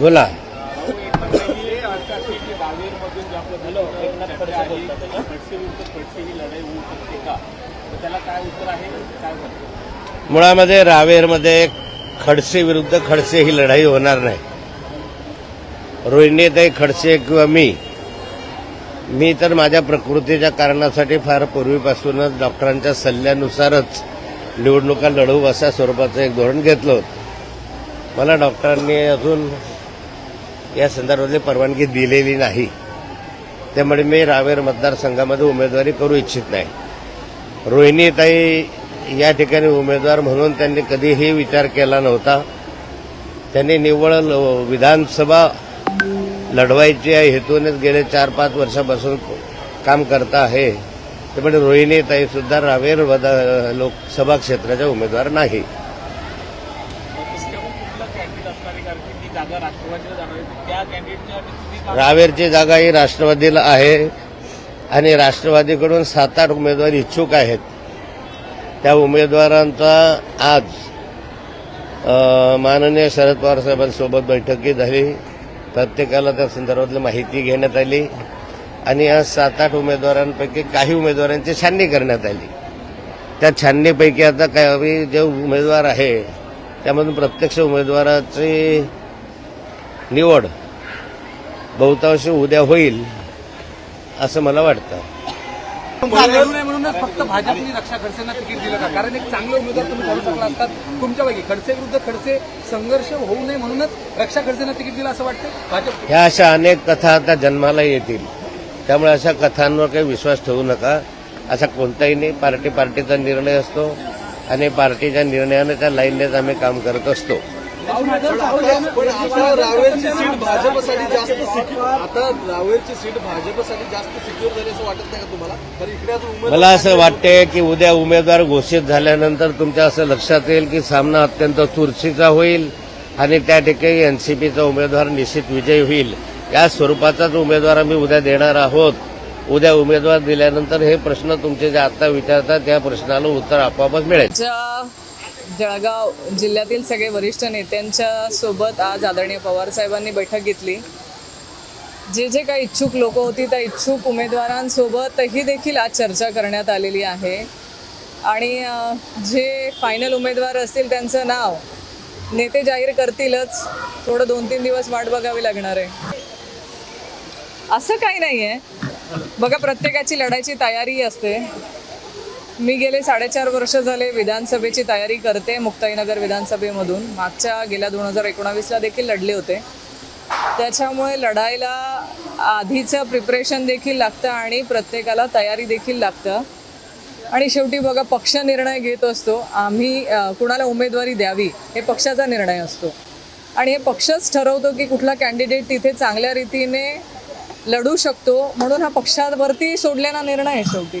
बोला. मुळामध्ये रावेरमध्ये खडसे विरुद्ध खडसे ही लढाई होणार नाही. रोहिणीताई खडसे किंवा मी मी तर माझ्या प्रकृतीच्या कारणासाठी फार पूर्वीपासूनच डॉक्टरांच्या सल्ल्यानुसारच निवडणुका लढवू अशा स्वरूपाचं एक धोरण घेतलं होतं. मला डॉक्टरांनी अजून या संदर्भातली परवानगी दिलेली नाही. त्यामुळे मी रावेर मतदारसंघामध्ये उमेदवारी करू इच्छित नाही. रोहिणीताई या ठिकाणी उमेदवार म्हणून त्यांनी कधीही विचार केला नव्हता. त्यांनी निव्वळ विधानसभा लढवायची या हेतूनेच गेले चार पाच वर्षापासून काम करता आहे. त्यामुळे रोहिणीताई सुद्धा रावेर लोकसभा क्षेत्राच्या उमेदवार नाही. रावेरची जागा ही राष्ट्रवादीला आहे आणि राष्ट्रवादीकडून सात आठ उमेदवार इच्छुक आहेत. त्या उमेदवारांचा आज माननीय शरद पवार साहेबांसोबत बैठकी झाली. प्रत्येकाला त्या संदर्भातली माहिती घेण्यात आली आणि या सात आठ उमेदवारांपैकी काही उमेदवारांची छाननी करण्यात आली. त्या छाननीपैकी आता काही जे उमेदवार आहे त्यामधून प्रत्यक्ष उमेदवाराची निवड. बहुतांश उद्या होईल असं मला वाटतं. म्हणूनच फक्त भाजपने रक्षा खडसेंना तिकीट दिलं का? कारण एक चांगले उमेदवार तुम्ही ठरू शकला असतात. तुमच्यापैकी खडसे विरुद्ध खडसे संघर्ष होऊ नये म्हणूनच रक्षा खडसेंना तिकीट दिलं असं वाटतं भाजप ह्या अशा अनेक कथा आता जन्माला येतील. त्यामुळे अशा कथांवर काही विश्वास ठेवू नका. असा कोणताही नाही पार्टी पार्टीचा निर्णय असतो. आणि पार्टीच्या निर्णयाने त्या लाईननेच आम्ही काम करत असतो. पण आता रावेरची सीट भाजपसाठी जास्त सिक्युअर आता रावेरची सीट भाजपसाठी जास्त सिक्युअर झाली असं वाटत नाही का तुम्हाला? तर इकडे अजून मला असं वाटते की उद्या उमेदवार घोषित झाल्यानंतर तुमच्या असं लक्षात येईल की सामना अत्यंत चुरशीचा होईल आणि त्या ठिकाणी एनसीपीचा उमेदवार निश्चित विजयी होईल. या स्वरूपाचाच उमेदवार आम्ही उद्या देणार आहोत. उद्या उमेदवार दिल्यानंतर हे प्रश्न तुमचे जे आता विचारतात त्या प्रश्नाला उत्तर आपोआपच मिळेल. जळगाव जिल्ह्यातील सगळे वरिष्ठ नेत्यांच्या सोबत आज आदरणीय पवार साहेबांनी बैठक घेतली. जे जे काही इच्छुक लोक होती त्या इच्छुक उमेदवारांसोबतही देखील आज चर्चा करण्यात आलेली आहे. आणि जे फायनल उमेदवार असतील त्यांचं नाव नेते जाहीर करतीलच. थोडं दोन तीन दिवस वाट बघावी लागणार आहे. असं काही नाही आहे बघा प्रत्येकाची लढायची तयारी असते. मी गेले साडेचार वर्ष झाले विधानसभेची तयारी करते मुक्ताईनगर विधानसभेमधून. मागच्या गेल्या दोन हजार एकोणावीसला देखील लढले होते. त्याच्यामुळे लढायला आधीचं प्रिपरेशन देखील लागतं आणि प्रत्येकाला तयारी देखील लागतं. आणि शेवटी बघा पक्ष निर्णय घेत असतो. आम्ही कुणाला उमेदवारी द्यावी हे पक्षाचा निर्णय असतो. आणि हे पक्षच ठरवतो की कुठला कॅन्डिडेट तिथे चांगल्या रीतीने लढू शकतो म्हणून हा पक्षावरती सोडलेला निर्णय आहे शेवटी.